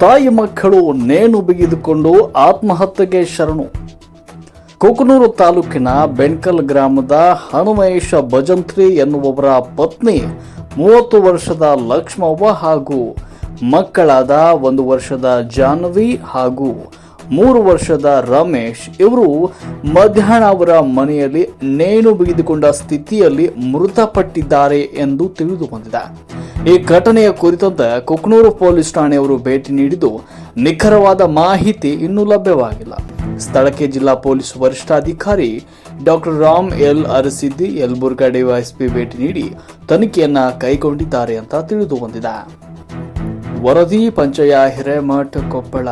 ತಾಯಿ ಮಕ್ಕಳು ನೇಣು ಬಿಗಿದುಕೊಂಡು ಆತ್ಮಹತ್ಯೆಗೆ ಶರಣು. ಕೊಕನೂರು ತಾಲೂಕಿನ ಬೆಣ್ಕಲ್ ಗ್ರಾಮದ ಹನುಮೇಶ ಭಜಂತ್ರಿ ಎನ್ನುವವರ ಪತ್ನಿ ಮೂವತ್ತು ವರ್ಷದ ಲಕ್ಷ್ಮವ್ವ ಹಾಗೂ ಮಕ್ಕಳಾದ ಒಂದು ವರ್ಷದ ಜಾನ್ವಿ ಹಾಗೂ ಮೂರು ವರ್ಷದ ರಮೇಶ್ ಇವರು ಮಧ್ಯಾಹ್ನ ಅವರ ಮನೆಯಲ್ಲಿ ನೇಣು ಬಿಗಿದುಕೊಂಡ ಸ್ಥಿತಿಯಲ್ಲಿ ಮೃತಪಟ್ಟಿದ್ದಾರೆ ಎಂದು ತಿಳಿದು ಬಂದಿದೆ ಈ ಘಟನೆಯ ಕುರಿತಂತೆ ಕುಕ್ನೂರು ಪೊಲೀಸ್ ಠಾಣೆಯವರು ಭೇಟಿ ನೀಡಿದ್ದು ನಿಖರವಾದ ಮಾಹಿತಿ ಇನ್ನೂ ಲಭ್ಯವಾಗಿಲ್ಲ. ಸ್ಥಳಕ್ಕೆ ಜಿಲ್ಲಾ ಪೊಲೀಸ್ ವರಿಷ್ಠಾಧಿಕಾರಿ doctor Ram L Arasiddi Yelburga DYSP ಭೇಟಿ ನೀಡಿ ತನಿಖೆಯನ್ನ ಕೈಗೊಂಡಿದ್ದಾರೆ ಅಂತ ತಿಳಿದು ಬಂದಿದೆ. ವರದಿ ಪಂಚಯ ಹಿರೇಮಠ ಕೊಪ್ಪಳ.